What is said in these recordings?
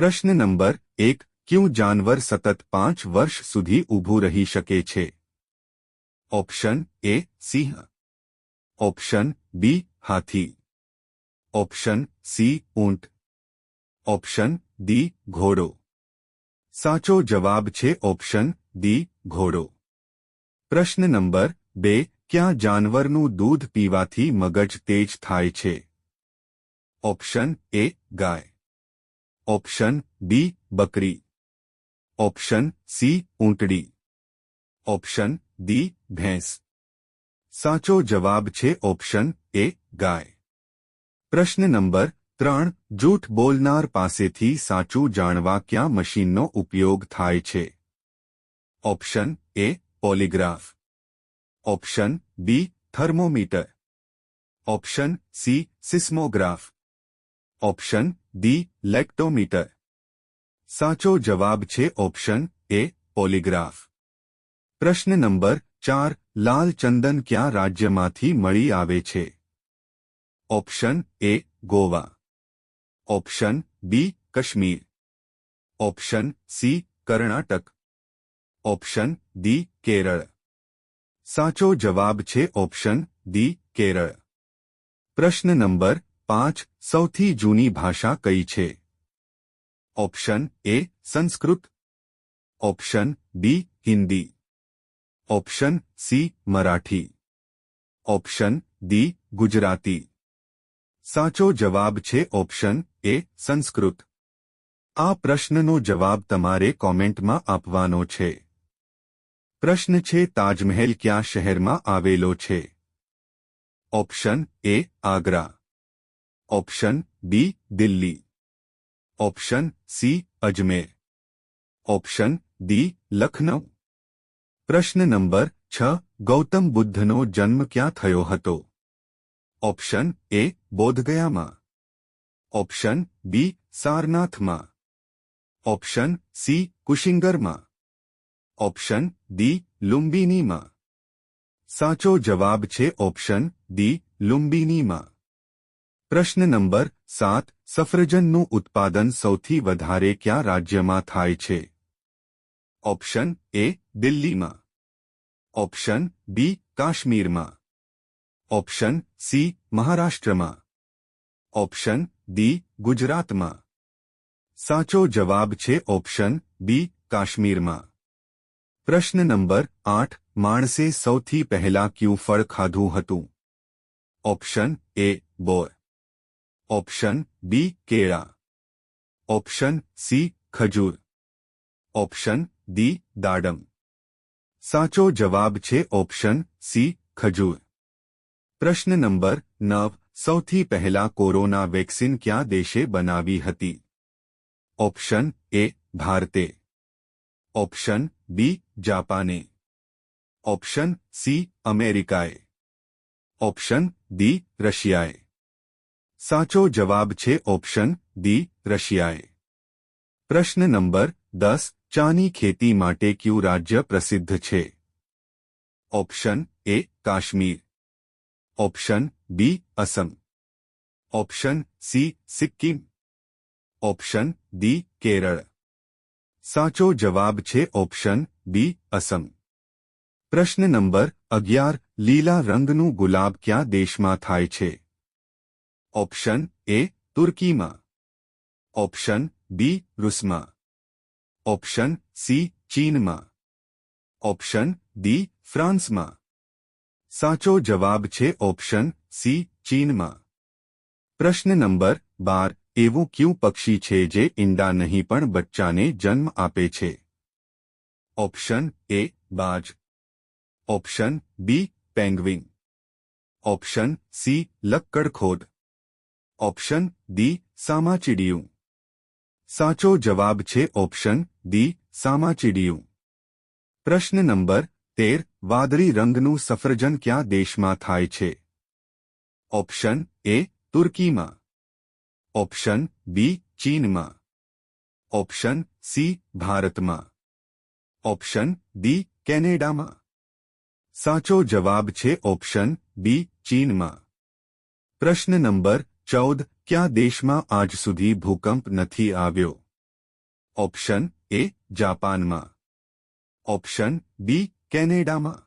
પ્રશ્ન નંબર એક ક્યું જાનવર સતત પાંચ વર્ષ સુધી ઊભું રહી શકે છે ઓપ્શન એ સિંહ ઓપ્શન બી હાથી ઓપ્શન સી ઊંટ ઓપ્શન ડી ઘોડો સાચો જવાબ છે ઓપ્શન ડી ઘોડો પ્રશ્ન નંબર બે ક્યાં જાનવરનું દૂધ પીવાથી મગજ તેજ થાય છે ઓપ્શન એ ગાય ઓપ્શન બી બકરી ઓપ્શન સી ઊંટડી ઓપ્શન ડી ભેંસ સાચો જવાબ છે ઓપ્શન એ ગાય પ્રશ્ન નંબર ત્રણ જૂઠ બોલનાર પાસેથી સાચું જાણવા ક્યાં મશીનનો ઉપયોગ થાય છે option A polygraph option B thermometer option C seismograph option D લેક્ટોમીટર સાચો જવાબ છે ઓપ્શન એ પોલીગ્રાફ પ્રશ્ન નંબર ચાર લાલ ચંદન ક્યાં રાજ્યમાંથી મળી આવે છે option A Goa option B Kashmir option C Karnataka option D Kerala સાચો જવાબ છે ઓપ્શન ડી કેરળ પ્રશ્ન નંબર પાંચ સૌથી જૂની ભાષા કઈ છે option A Sanskrit option B Hindi option C Marathi option D Gujarati સાચો જવાબ છે ઓપ્શન એ સંસ્કૃત આ પ્રશ્નનો જવાબ તમારે કોમેન્ટમાં આપવાનો છે પ્રશ્ન છે તાજમહેલ ક્યાં શહેરમાં આવેલો છે ઓપ્શન એ Agra option B Delhi option C Ajmer option D Lucknow પ્રશ્ન નંબર છ ગૌતમ બુદ્ધનો જન્મ ક્યાં થયો હતો option A બોધગયામાં option B સારનાથમાં option C કુશિંગરમાં option D લુંબિનીમાં સાચો જવાબ છે ઓપ્શન ડી લુંબિનીમાં પ્રશ્ન નંબર સાત, સફરજનનું ઉત્પાદન સૌથી વધારે ક્યાં રાજ્યમાં થાય છે? ઓપ્શન એ દિલ્હીમાં. ઓપ્શન બી કાશ્મીરમાં. ઓપ્શન સી મહારાષ્ટ્રમાં. ઓપ્શન ડી ગુજરાતમાં. સાચો જવાબ છે ઓપ્શન બી કાશ્મીરમાં. પ્રશ્ન નંબર આઠ, માણસે સૌથી પહેલા ક્યુ ફળ ખાધું હતું? Option A bore. Option B કેળા ઓપ્શન સી ખજૂર ઓપ્શન ડી દાડમ સાચો જવાબ છે ઓપ્શન સી ખજૂર પ્રશ્ન નંબર નવ સૌથી પહેલા કોરોના વેક્સિન ક્યાં દેશે બનાવી હતી ઓપ્શન એ ભારતે ઓપ્શન બી જાપાને ઓપ્શન સી અમેરિકાએ ઓપ્શન ડી રશિયાએ સાચો જવાબ છે ઓપ્શન ડી રશિયાએ પ્રશ્ન નંબર દસ ચાની ખેતી માટે ક્યુ રાજ્ય પ્રસિદ્ધ છે option A Kashmir option B Assam option C Sikkim option D Kerala સાચો જવાબ છે ઓપ્શન બી અસમ પ્રશ્ન નંબર અગિયાર લીલા રંગનું ગુલાબ ક્યાં દેશમાં થાય છે ઓપ્શન એ તુર્કીમાં ઓપ્શન બી રૂસમાં ઓપ્શન સી ચીનમાં ઓપ્શન ડી ફ્રાન્સમાં સાચો જવાબ છે ઓપ્શન સી ચીનમાં પ્રશ્ન નંબર બાર એવું ક્યું પક્ષી છે જે ઈંડા નહીં પણ બચ્ચાને જન્મ આપે છે ઓપ્શન એ બાજ option B penguin option C લક્કડખોદ option D, સામાચીડિયું. સાચો જવાબ છે ઓપ્શન ડી, સામાચીડિયું. પ્રશ્ન નંબર તેર, વાદળી રંગનું સફરજન ક્યાં દેશમાં થાય છે? ઓપ્શન એ, તુર્કીમાં. ઓપ્શન બી, ચીનમાં. ઓપ્શન સી, ભારતમાં. ઓપ્શન ડી, કેનેડામાં. સાચો જવાબ છે ઓપ્શન બી, ચીનમાં. પ્રશ્ન નંબર ચૌદ ક્યાં દેશમાં આજ સુધી ભૂકંપ નથી આવ્યો ઓપ્શન એ જાપાનમાં ઓપ્શન બી કેનેડામાં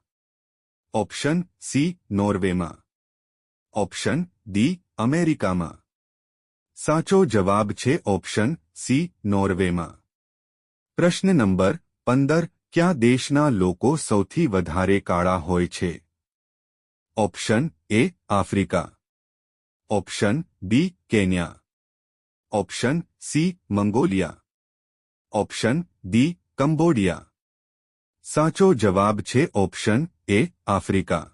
ઓપ્શન સી નોર્વેમાં ઓપ્શન ડી અમેરિકામાં સાચો જવાબ છે ઓપ્શન સી નોર્વેમાં પ્રશ્ન નંબર પંદર ક્યાં દેશના લોકો સૌથી વધારે કાળા હોય છે ઓપ્શન એ Africa option B Kenya option C Mongolia option D Cambodia સાચો જવાબ છે ઓપ્શન એ આફ્રિકા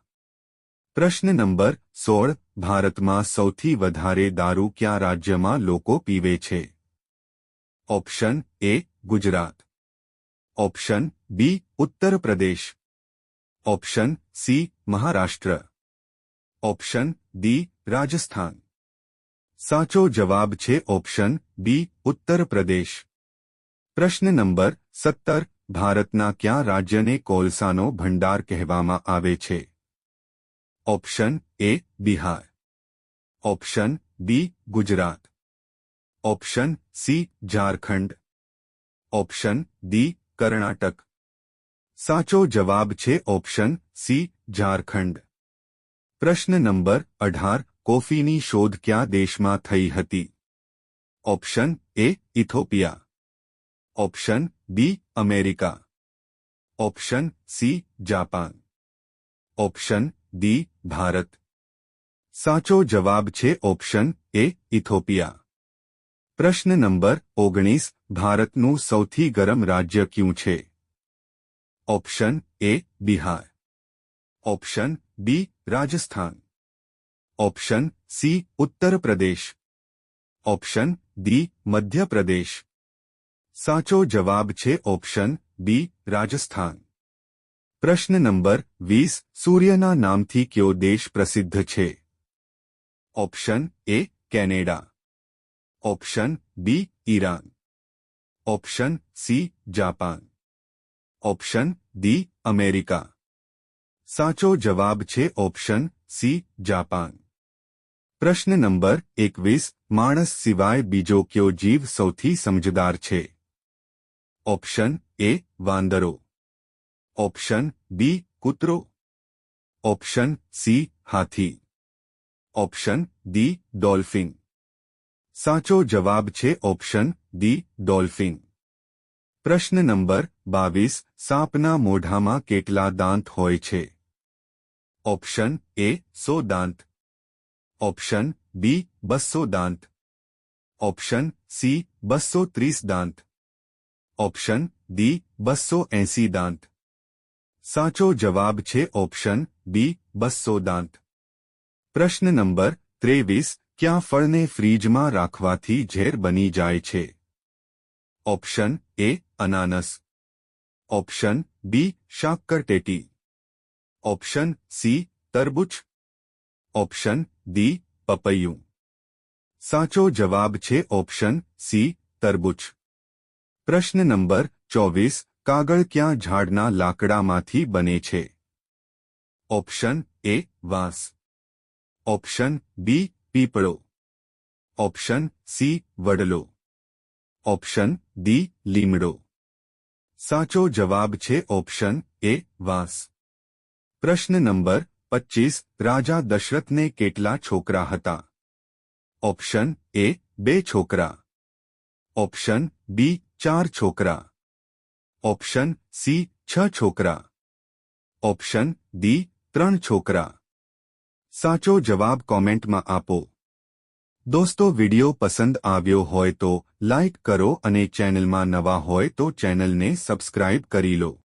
પ્રશ્ન નંબર સોળ ભારતમાં સૌથી વધારે દારૂ ક્યાં રાજ્યમાં લોકો પીવે છે option A Gujarat option B Uttar Pradesh option C Maharashtra option D Rajasthan સાચો જવાબ છે ઓપ્શન બી ઉત્તર પ્રદેશ પ્રશ્ન નંબર સત્તર ભારતના ક્યાં રાજ્યને કોલસાનો ભંડાર કહેવામાં આવે છે option A Bihar option B Gujarat option C Jharkhand option D Karnataka સાચો જવાબ છે ઓપ્શન સી ઝારખંડ પ્રશ્ન નંબર અઢાર કોફીની શોધ ક્યાં દેશમાં થઈ હતી option A Ethiopia option B America option C Japan option D Bharat સાચો જવાબ છે ઓપ્શન એ ઇથોપિયા પ્રશ્ન નંબર ઓગણીસ ભારતનું સૌથી ગરમ રાજ્ય ક્યું છે option A Bihar option B Rajasthan option C Uttar Pradesh option D Madhya Pradesh સાચો જવાબ છે ઓપ્શન બી રાજસ્થાન પ્રશ્ન નંબર વીસ સૂર્યના નામથી કયો દેશ પ્રસિદ્ધ છે option A Canada option B Iran option C Japan option D America સાચો જવાબ છે ઓપ્શન સી જાપાન પ્રશ્ન નંબર એકવીસ, માણસ સિવાય બીજો કયો જીવ સૌથી સમજદાર છે? ઓપ્શન એ વાંદરો. ઓપ્શન બી કૂતરો. ઓપ્શન સી હાથી. Option D dolphin. સાચો જવાબ છે ઓપ્શન ડી ડોલ્ફિન. પ્રશ્ન નંબર બાવીસ, સાપના મોઢામાં કેટલા દાંત હોય છે? ઓપ્શન એ સો દાંત. ઓપ્શન બી બસો દાંત ઓપ્શન સી બસો ત્રીસ દાંત ઓપ્શન ડી બસો એંસી દાંત સાચો જવાબ છે ઓપ્શન બી બસો દાંત પ્રશ્ન નંબર ત્રેવીસ ક્યાં ફળને ફ્રીજમાં રાખવાથી ઝેર બની જાય છે ઓપ્શન એ અનાનસ ઓપ્શન બી શાક્કરટેટી ઓપ્શન સી તરબૂચ ઓપ્શન ડી, પપૈયું. સાચો જવાબ છે ઓપ્શન સી, તરબૂચ. પ્રશ્ન નંબર ચોવીસ, કાગળ ક્યાં ઝાડના લાકડામાંથી બને છે? ઓપ્શન એ, વાંસ. ઓપ્શન બી, પીપળો. ઓપ્શન સી, વડલો. ઓપ્શન ડી, લીમડો. સાચો જવાબ છે ઓપ્શન એ, વાંસ. પ્રશ્ન નંબર પચીસ, રાજા દશરથને કેટલા છોકરા હતા? ઓપ્શન એ, બે છોકરા. ઓપ્શન બી, ચાર છોકરા. ઓપ્શન સી, છ છોકરા. ઓપ્શન ડી, ત્રણ છોકરા. સાચો જવાબ કોમેન્ટમાં આપો. દોસ્તો, વિડિયો પસંદ આવ્યો હોય તો લાઇક કરો અને ચેનલમાં નવા હોય તો ચેનલને સબસ્ક્રાઇબ કરી લો.